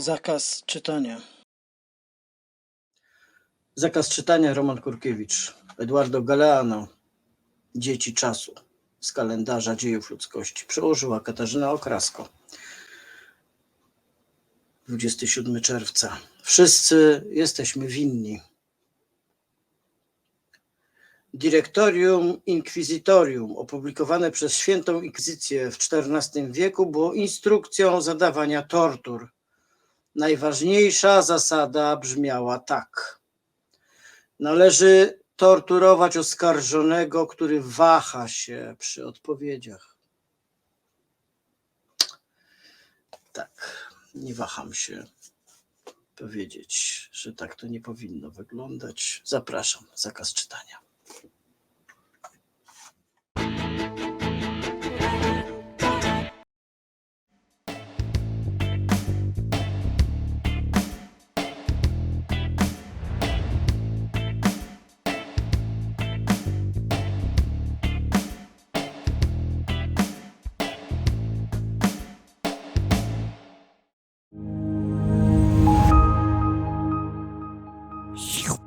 Zakaz czytania. Zakaz czytania Roman Kurkiewicz, Eduardo Galeano, Dzieci czasu z kalendarza dziejów ludzkości. Przełożyła Katarzyna Okrasko. 27 czerwca. Wszyscy jesteśmy winni. Directorium Inquisitorium, opublikowane przez Świętą Inkwizycję w XIV wieku, było instrukcją zadawania tortur. Najważniejsza zasada brzmiała tak. Należy torturować oskarżonego, który waha się przy odpowiedziach. Tak, nie waham się powiedzieć, że tak to nie powinno wyglądać. Zapraszam, zakaz czytania. Shoo.